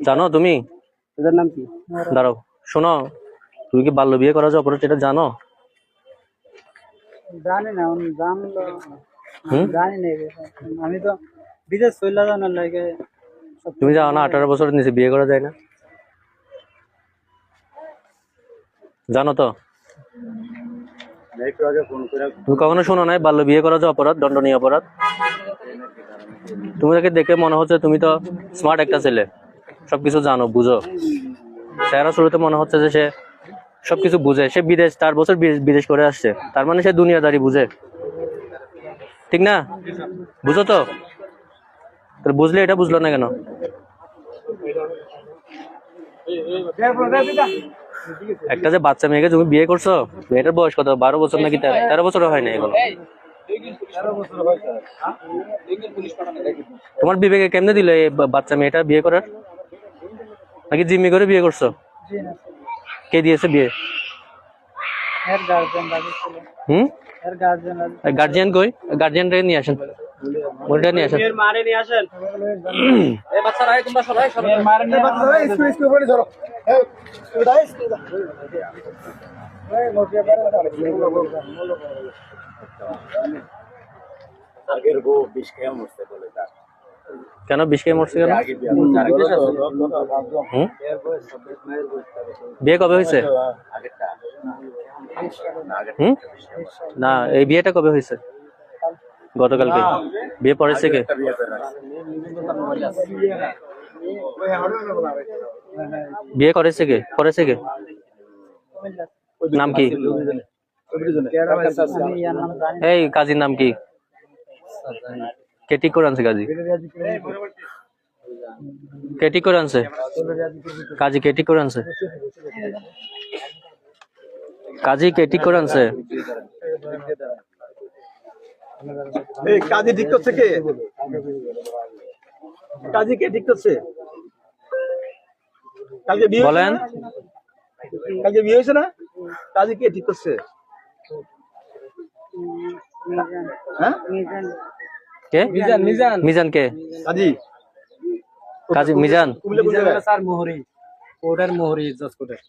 জানো তুমি? এদের নাম কি? দাঁড়াও শোনো। তুমি কি বাল্য বিয়ে করা যে অপরাধ এটা জানো? জানি না জানলো জানি না আমি তো বিদেশ চলে জানার লাগে তুমি জানো না আঠারো বছরের নিচে বিয়ে করা যায় না। জানো তো? তুমি কখনো শোনো নাই বাল্য বিয়ে করা যে অপরাধ দণ্ডনীয় অপরাধ? তুমি তাকে দেখে মনে হচ্ছে তুমি তো স্মার্ট একটা ছেলে। সবকিছু জানো, বুঝো। চেহারা শুরুতে মনে হচ্ছে যে সে সবকিছু বুঝে। সে বিদেশ, চার বছর বিদেশ- করে আসছে। তার মানে সে দুনিয়াদারি বুঝে। ঠিক না? বুঝো তো? বুঝলে এটা বুঝলো না কেন? একটা যে বাচ্চা মেয়েকে তুমি বিয়ে করছ, মেয়েটার বয়স কত? বারো বছর নাকি তেরো? বছর হয় না এগুলো তোমার বিবেকে কেমনে দিলে বাচ্চা মেয়েটা বিয়ে করার? নাকি জিম্মি করে বিয়ে করছ? জি না কে দিয়েছে বিয়ে? হুম? গার্জিয়ান কই? গার্জিয়ান রে নিয়ে আসেন। নিয়ে আসেন। মারে নিয়ে আসেন। এই বাচ্চারা এই তোমরা সবাই সবাই মারে নিয়ে বাচ্চারা স্কুল স্কুল করে ধরো এই দাই স্কুল আগের বউ বিষ খেয়ে মরছে বলে তার। কেন? বিষ খেয়ে মরছে কেন? বিয়ে কবে হয়েছে? না, এই বিয়েটা কবে হয়েছে? গতকালকে। বিয়ে পড়েছে কে বিয়ে। করেছে কে করেছে কে নাম কি? এই কাজীর নাম কি? কে ঠিক করে আনছে কাজী? কে ঠিক করে আনছে? কাজী কে ঠিক করে আনছে? কাজী কে ঠিক করে আনছে? এই কাজী ঠিক করছে কে? কাজী কে ঠিক করছে? কালকে বিয়ে বলেন? কালকে বিয়ে হয়েছে না? কাজী কে ঠিক করছে? হ্যাঁ? কে? মিজান মিজান। মিজান কে? কাজী। কাজী মিজান? স্যার মোহরি। কোটার মোহরি জসকোটের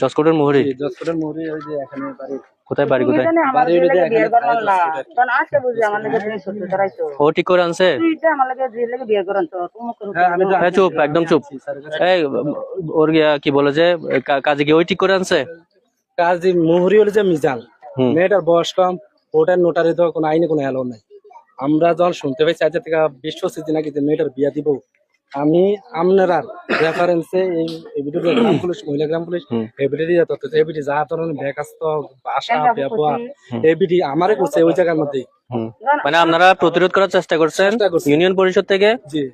জসকোটের মোহরি? জসকোটের মোহরি ওই যে এখানে বাড়ি। কোথায় বাড়ি কোথায়? লাগে ওদিকে বিয়ে এখানে তখন আজকে বুঝি আমার লাগে ও ঠিক করে আনছে? তুইটা আমার লাগে লাগে বিয়ে করান তো। তুমি করো হ্যাঁ হ্যাঁ চুপ একদম চুপ। এই ওর গিয়া কি বলে যে কাজী কি ওই ঠিক করে আনছে? কাজী মোহরি হলো যে মিজান। মেয়েটার বয়স কম ওটার নোটারি তো কোনো আইনে কোনো অ্যালাউ নাই। আমরা যখন শুনতে পাই চাইতে থেকে বিশ্ব স্থিতি নাকি যে মেয়েটার বিয়া দিব আমি আপনারা রেফারেন্সে এই এবিডি গ্রাম পুলিশ মহিলা গ্রাম পুলিশ। এবিডি দিয়ে তথ্য এবিডি যা ধরনের ব্যাকাস্ত ভাষা ব্যবহার এবিডি আমারে করছে ওই জায়গার মধ্যে মানে আপনারা প্রতিরোধ করার চেষ্টা করছেন? ইউনিয়ন পরিষদ থেকে?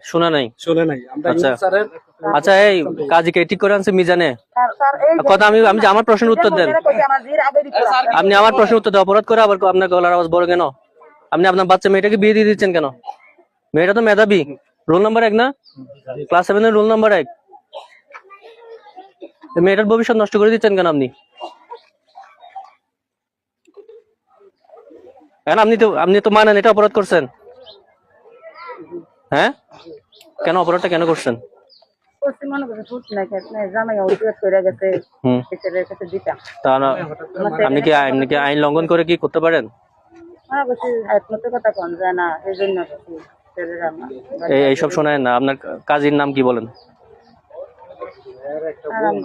শোনা নাই। শুনে নাই। আমরা আচ্ছা। স্যারের আচ্ছা এই কাজী কে ঠিক করে আনছে মিজানে। স্যার স্যার এই যে- কথা আমি আমি যে আমার প্রশ্নের উত্তর দেন। আগে। আপনি আমার প্রশ্নের উত্তর অপরাধ করে আবার আপনার গলার আওয়াজ বড় কেন? আপনি আপনার বাচ্চা মেয়েটাকে বিয়ে দিয়ে দিচ্ছেন কেন? মেয়েটা তো মেধাবী। রোল নাম্বার এক না? ক্লাস সেভেনের রোল নাম্বার এক। মেয়েটার ভবিষ্যৎ নষ্ট করে দিচ্ছেন কেন আপনি? কেন আপনি তো আপনি তো মানেন এটা অপরাধ করছেন। হ্যাঁ? কেন অপরাধটা কেন করছেন? আপনি কি আইন লঙ্ঘন করে কি করতে পারেন? হ্যাঁ কথা যায় না এই জন্য এইসব শোনায় না আপনার কাজীর নাম কি বলেন? আমি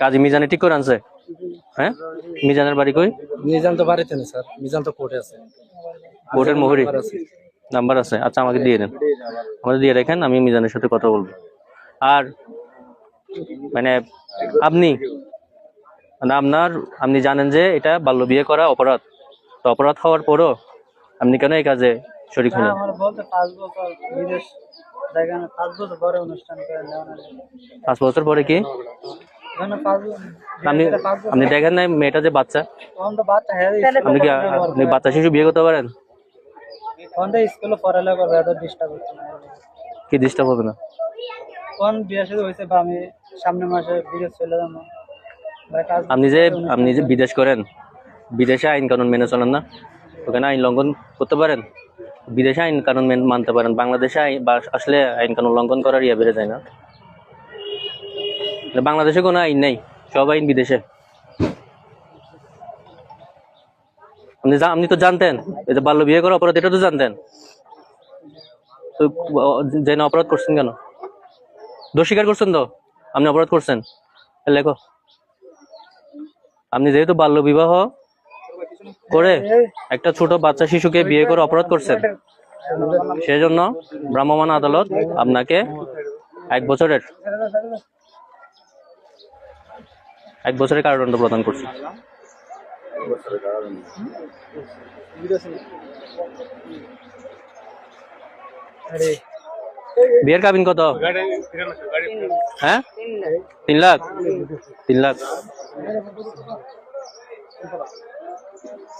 কাজী মিজানে ঠিক করে আনছে? হ্যাঁ? মিজানের বাড়ি কই? মিজান তো বাড়িতে নেই স্যার। মিজান তো কোর্টে আছে। কোর্টের মোহরি? নাম্বার আছে। আচ্ছা আমাকে দিয়ে দেন। আমাকে দিয়ে রাখেন আমি মিজানের সাথে কথা বলব। আর মানে আপনি? মানে আপনার আপনি জানেন যে এটা বাল্য বিয়ে করা অপরাধ। তো অপরাধ হওয়ার পরও আপনি কেন এই কাজে শরিক হলেন? পাঁচ বছর বিদেশ জায়গা না, পাঁচ বছর পরে অনুষ্ঠান করে নেওয়া না পাঁচ বছর পরে কি? আপনি আপনি দেখেন নাই মেয়েটা যে বাচ্চা? তখন তো বাচ্চা হ্যাঁ আপনি কি আপনি বাচ্চা শিশু বিয়ে করতে পারেন? না। কি ডিস্টার্ব হবে না? তখন বিয়ে শুরু হয়েছে বা আমি সামনের মাসে বিদেশ চলে যাব। আপনি যে আপনি যে বিদেশ করেন বিদেশে আইন কানুন মেনে চলেন না। ওখানে আইন লঙ্ঘন করতে পারেন। বিদেশে আইন কানুন মানতে পারেন। বাংলাদেশে আসলে আইন কানুন লঙ্ঘন করার ইয়ে বেড়ে যায় না। মানে বাংলাদেশে কোনো আইন নেই। সব আইন বিদেশে। আপনি আপনি তো জানতেন। এই যে বাল্য বিয়ে করা অপরাধ, এটা তো জানতেন। তো অপরাধ করছেন কেন? দোষ স্বীকার করছেন তো? আপনি অপরাধ করছেন। লেখো। আপনি যেহেতু বাল্য বিবাহ করে একটা ছোট বাচ্চা শিশুকে বিয়ে করে অপরাধ করছেন। সেজন্য ভ্রাম্যমাণ আদালত আপনাকে এক বছরের এক বছরের কারাদণ্ড প্রদান করছে। বিয়ের কাবিন কত? হ্যাঁ? তিন লাখ? তিন লাখ।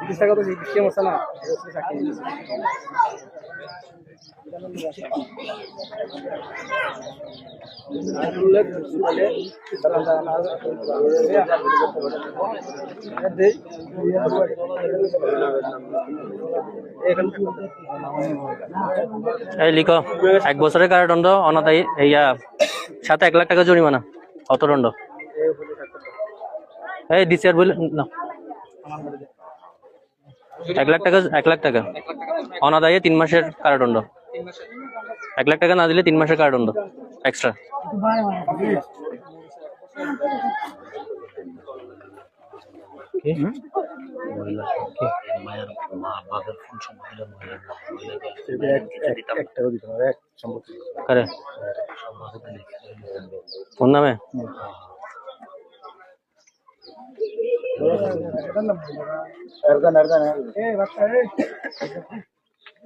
বিশ টাকা তো বিক্রি মশলা এই লিখো, এক বছরের কারাদণ্ড, অনাদায়ী ইয়া সাথে এক লাখ টাকা জরিমানা, অতদণ্ড। এই দিছি আর বলে, না। এক লাখ টাকা, এক লাখ টাকা। অনাদায়ী তিন মাসের কারাদণ্ড। এক লাখ টাকা না দিলে তিন মাসের কারাদণ্ড এক্সট্রা কোন নামে?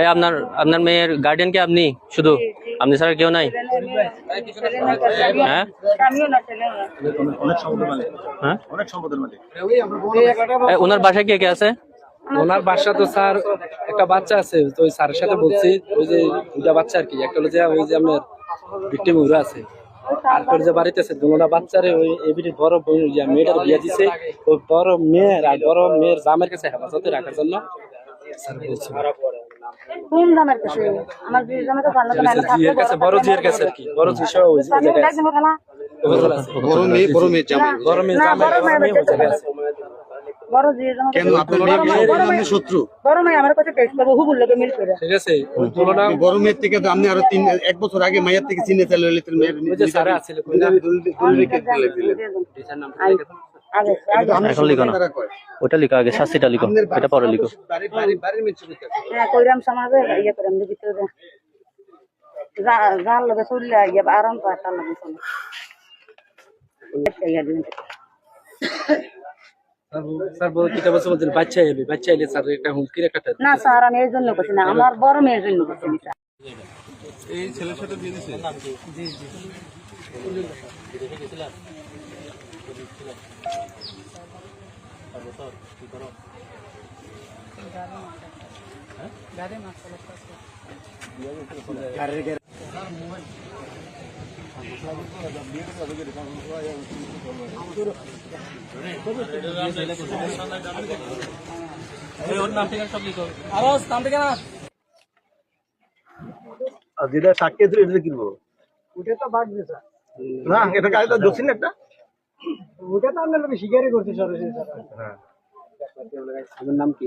এই আপনার আপনার মেয়ের গার্ডিয়ান কি আপনি? শুধু? আপনি ছাড়া কেউ নাই? হ্যাঁ? হ্যাঁ? অনেক সম্পদের মালিক। এই, ওনার বাসায় কে কে আছে? ওনার বাসা তো স্যার একটা বাচ্চা আছে তো ওই স্যারের সাথে বলছি ওই যে দুটা বাচ্চা আর কি। একটা হলো যে ওই যে আপনার ভিক্টিম আছে। আর যে বাড়িতে আছে দুটা বাচ্চারে ওই এবিটি বড় বোন মেয়েটার বিয়ে দিছে ওই বড় মেয়ের আর বড় মেয়ের জামের কাছে হেফাজতে রাখার জন্য কোন দামের কাছে? আমার দুই দামে তো ভালো তো কাছে বড় জিয়ের কাছে আর কি। বড় জি ওই জায়গায় আছে। একদম খেলা ওখানে আছে। বড় মেয়ে বড় মেয়ে জামাই বড় মেয়ে জামাই বড় বড় মেয়ের মেয়ে ওই জায়গায় আছে বড় জিয়ে দামে কেন আপনার মেয়ে মেয়ের আপনি শত্রু? বড় মেয়ে আমার কাছে টেস্ট করব হুবুল লোকে মিল করে। ঠিক আছে তুলনা বড় মেয়ের থেকে তো আপনি আরও তিন এক বছর আগে মায়ের থেকে চিনে এখন লিখো না। ওটা লিখো আগে শাস্তিটা লিখো এটা পরে লিখো। হ্যাঁ কইরাম সমাজে ইয়ে ভিতরে লগে চললে ইয়ে আরাম পায় তার লাগে স্যার বড় কিতা বলছে বলছেন বাচ্চা এলে বাচ্চা এলে স্যার একটা হুমকির একটা না স্যার আমি এই জন্য করছি না। আমার বড় মেয়ের জন্য করছি না, স্যার। আর যেটা সাক্ষী ছিল এটা কিনবো। ওটা তো বাদ দিয়ে স্যার। না এটা গাড়িটা দক্ষিণ একটা? ওটা তো আমরা স্বীকারই করছি সরাসরি স্যার। হ্যাঁ। আমার নাম কি?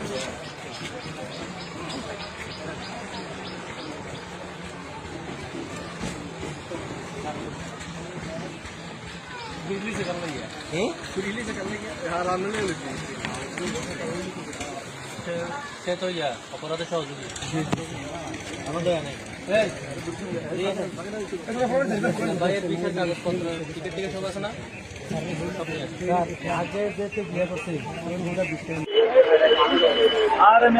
সে তো ইয়া অপরাধের সহযোগী। ভাইয়ের বিশেষ কাগজপত্র টিকিট টিকিট সব আছে না? আগে যেতে বিয়ে করছি আর আমি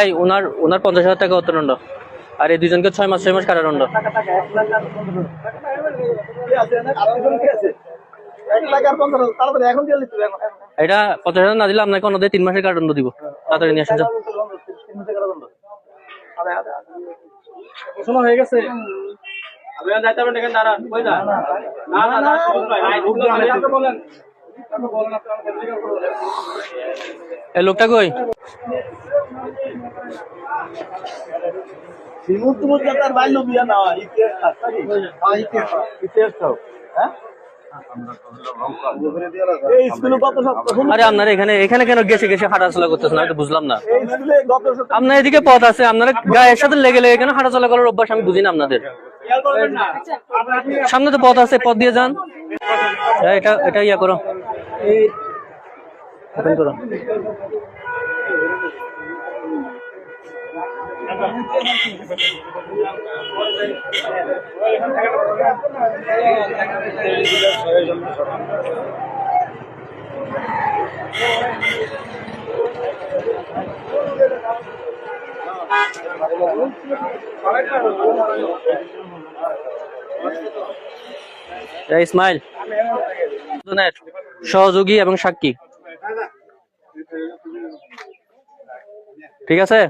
এই ওনার ওনার পঞ্চাশ হাজার টাকা অর্থদণ্ড আর এই দুজনকে ছয় মাস ছয় মাস কারাদণ্ড। এটা পঞ্চাশ হাজার না দিলে আপনাকে অন্যদের তিন মাসের কারাদণ্ড দিব। তাড়াতাড়ি নিয়ে আসেন শোনা হয়ে গেছে। লোকটা কই? শ্রীমন্ত মধ্যে তার বাইল বিয়া না ইতিহাস হ্যাঁ ইতিহাস হ্যাঁ? এই স্কুলে গত সপ্তাহ আরে আপনারা এখানে এখানে কেন গেছে গেছে হাঁটাচলা করতেছেন? আমি তো বুঝলাম না। আপনার এদিকে পথ আছে আপনারা গায়ের সাথে লেগে লেগে কেন হাঁটাচলা করার অভ্যাস আমি বুঝি না আপনাদের। সামনে তো পথ আছে পথ দিয়ে যান। এটা এটা ইয়া করো। করো। ইসমাইল সহযোগী এবং সাক্ষী। ঠিক আছে?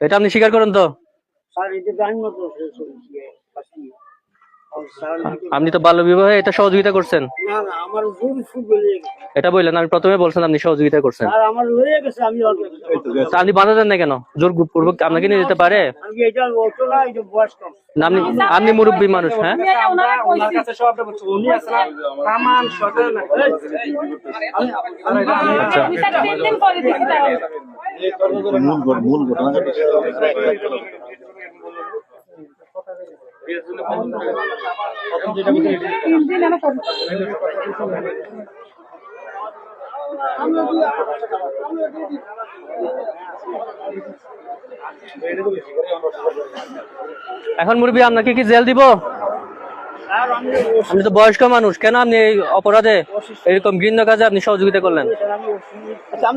এটা আপনি স্বীকার করেন তো? আপনি তো বাল্য বিবাহে এটা সহযোগিতা করছেন না না আমার জোর এটা বললেন আমি প্রথমে বলছেন আপনি সহযোগিতা করছেন আর আমার হয়ে গেছে আমি আপনি বাধা দেন না কেন জোর পূর্বক আপনাকে নিয়ে যেতে পারে আপনি আপনি মুরব্বী মানুষ হ্যাঁ আচ্ছা মূল মূল ঘটনা এখন মুরবি আপনাকে কি জেল দিব? আপনি তো বয়স্ক মানুষ কেন আপনি এই অপরাধে এরকম ঘৃণ্য কাজে আপনি সহযোগিতা করলেন? আচ্ছা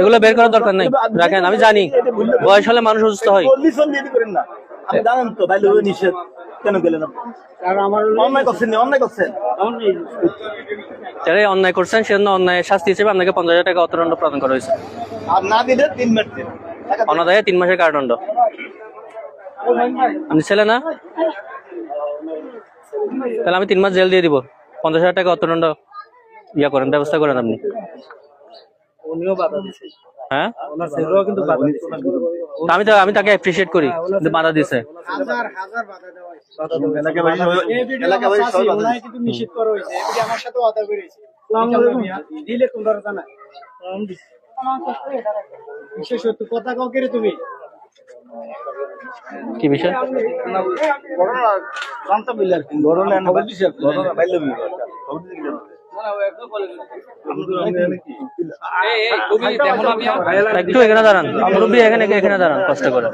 এগুলো বের করার দরকার নেই। রাখেন আমি জানি। বয়স হলে মানুষ অসুস্থ হয়। চল্লিশ জন বিয়ে করেন না। আপনি জানেন তো বাইলে নিষেধ। কেন গেলেন আপনি? আর আমার অন্যায় করছেন নি, অন্যায় করছেন? যারা অন্যায় করছেন সেজন্য অন্যায় শাস্তি হিসেবে আপনাকে পঞ্চাশ হাজার টাকা অর্থদণ্ড প্রদান করা হয়েছে। আর না দিলে তিন। অনাদায়ে তিন মাসের কারাদণ্ড। আপনি ছেলে না? তাহলে আমি তিন মাস জেল দিয়ে দিব। পঞ্চাশ হাজার টাকা অর্থদণ্ড ইয়া করেন ব্যবস্থা করেন আপনি। উনিও হ্যাঁ? আমি তো আমি তাকে অ্যাপ্রিসিয়েট করি কিন্তু বাধা দিছে। কথা কাউকে তুমি? কি বিষয়? এখানে দাঁড়ান। এখানে দাঁড়ান, কষ্ট করে।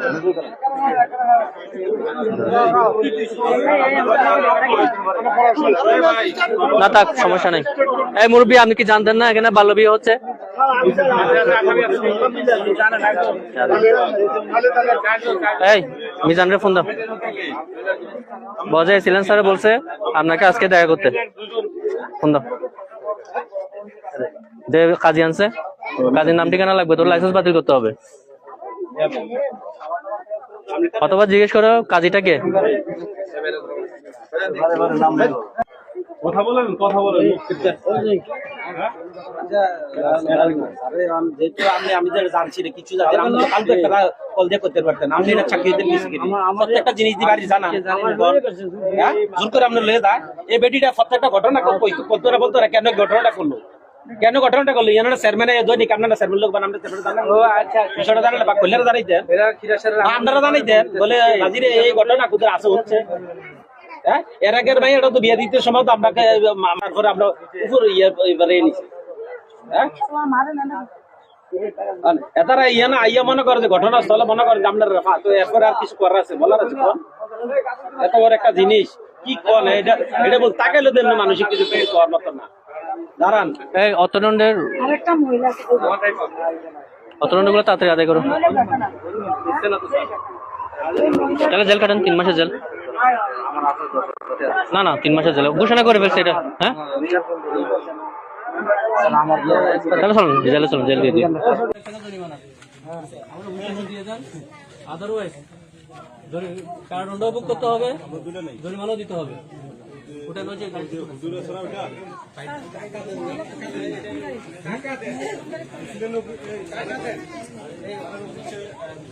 না থাক, সমস্যা নেই। এই মুরব্বী, আপনি কি জানতেন না এখানে বাল্য বিয়ে হচ্ছে? এই ফোন দাও। বজায় ছিলেন স্যার বলছে, আপনাকে আজকে দেখা করতে। ফোন দাও। কাজী আনছে। কাজীর নাম ঠিকানা লাগবে, তোর লাইসেন্স বাতিল করতে হবে। অথবা জিজ্ঞেস করো, কাজীটা কে? কথা বলেন কথা বলেন যেহেতু আমি আমি যেটা জানছি না কিছু জানি আমি কালকে একটা কল দিয়ে করতে পারতেন আপনি এটা প্রত্যেকটা জিনিস দিয়ে বাড়ি জানা হ্যাঁ? জোর করে লয়ে যায় এই বেটিটা প্রত্যেকটা ঘটনা কই বলতো কেন ঘটনাটা করল? কেন ঘটনাটা করল? ইয়ানোর চেয়ারম্যানে দৈনিক আপনারা চেয়ারম্যান লোক বানাম চেয়ারম্যান জানেন? ও আচ্ছা বিষয়টা জানেন বা কল্যাণ জানাইতেন। আপনারা জানাইতেন। বলে এই ঘটনা কোথায় আছে হচ্ছে? হ্যাঁ? এর আগের ভাই এটা তো বিয়ে দিতে সময় তো আপনাকে আমার ঘরে আমরা উপর ইয়ে এবারে নিছি হ্যাঁ? এতারা ইয়া না ইয়া মনে করে যে ঘটনাস্থলে মনে করে যে আপনার রেফা তো এরপরে আর কিছু করার আছে বলার আছে কোন? এত বড় একটা জিনিস কি কোন? এটা এটা বল তাকাইলে দেন মানসিক কিছু করার মতো না। দাঁড়ান। এই অতদণ্ডের আরেকটা মহিলা অতদণ্ড তাড়াতাড়ি আদায় করো। তাহলে জেল কাটেন তিন মাসের জেল। না না তিন মাসের জেল। ঘোষণা করে ফেলছে এটা। হ্যাঁ? তাহলে চলুন জেলে চলুন জেল দিয়ে দিন আদারওয়াইজ করতে হবে? জরিমানাও দিতে হবে। ওটা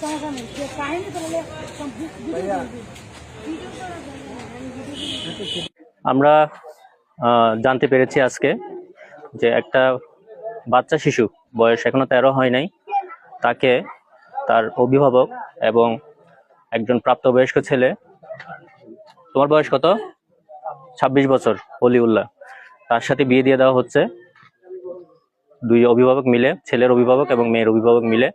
সমস্যা নেই কাহিনী তাহলে আমরা জানতে পেরেছি আজকে যে একটা বাচ্চা শিশু, বয়স এখনও তেরো হয় নাই, তাকে তার অভিভাবক এবং একজন প্রাপ্তবয়স্ক ছেলে, তোমার বয়স কত? ছাব্বিশ বছর, অলিউল্লাহ। তার সাথে বিয়ে দিয়ে দেওয়া হচ্ছে। দুই অভিভাবক মিলে, ছেলের অভিভাবক এবং মেয়ের অভিভাবক মিলে।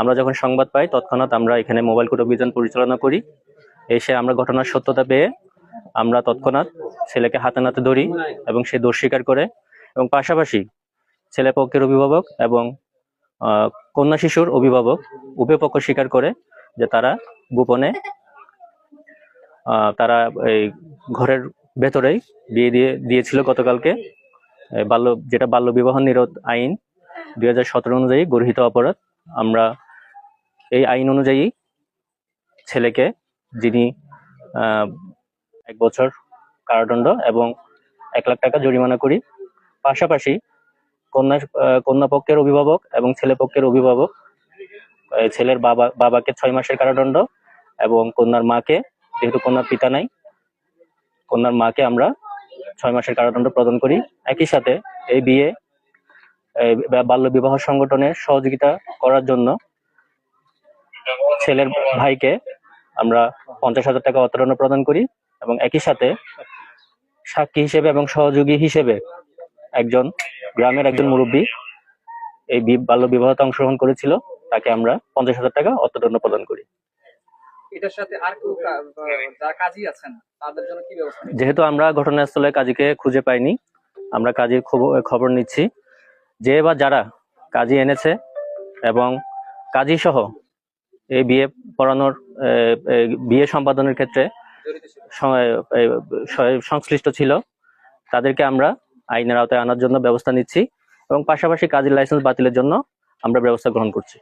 আমরা যখন সংবাদ পাই, তৎক্ষণাৎ আমরা এখানে মোবাইল কোর্ট অভিযান পরিচালনা করি। এসে আমরা ঘটনার সত্যতা পেয়ে আমরা তৎক্ষণাৎ ছেলেকে হাতে নাতে ধরি এবং সে দোষ স্বীকার করে এবং পাশাপাশি ছেলে পক্ষের অভিভাবক এবং কন্যা শিশুর অভিভাবক উভয় পক্ষ স্বীকার করে যে তারা গোপনে তারা এই ঘরের ভেতরেই বিয়ে দিয়ে, দিয়েছিল গতকালকে। বাল্য, যেটা বাল্য বিবাহ নিরোধ আইন দুই হাজার সতেরো অনুযায়ী গর্হিত অপরাধ। আমরা এই আইন অনুযায়ী ছেলেকে যিনি এক বছর কারাদণ্ড এবং এক লাখ টাকা জরিমানা করি। পাশাপাশি কন্যা কন্যা পক্ষের অভিভাবক এবং ছেলে পক্ষের অভিভাবক ছেলের বাবা, বাবাকে ছয় মাসের কারাদণ্ড এবং কন্যার মাকে, যেহেতু কন্যার পিতা নাই, কন্যার মাকে আমরা ছয় মাসের কারাদণ্ড প্রদান করি। একই সাথে এই বিয়ে বাল্য বিবাহ সংগঠনের সহযোগিতা করার জন্য ছেলের ভাইকে আমরা পঞ্চাশ হাজার টাকা অর্থদণ্ড প্রদান করি এবং একই সাথে সাক্ষী হিসেবে এবং সহযোগী হিসেবে একজন গ্রামের একজন মুরব্বী এই বাল্য বিবাহতে অংশগ্রহণ করেছিল তাকে আমরা পঞ্চাশ হাজার টাকা অর্থদণ্ড প্রদান করি। এটার সাথে আর কেউ যারা কাজী আছেন তাদের জন্য কি ব্যবস্থা যেহেতু আমরা ঘটনাস্থলে কাজীকে খুঁজে পাইনি আমরা কাজীর খবর খবর নিচ্ছি। যে বা যারা কাজী এনেছে এবং কাজী সহ এই বিয়ে পড়ানোর বিয়ে সম্পাদনের ক্ষেত্রে সংশ্লিষ্ট ছিল। তাদেরকে আমরা আইনের আওতায় আনার জন্য ব্যবস্থা নিচ্ছি এবং পাশাপাশি কাজের লাইসেন্স বাতিলের জন্য আমরা ব্যবস্থা গ্রহণ করছি।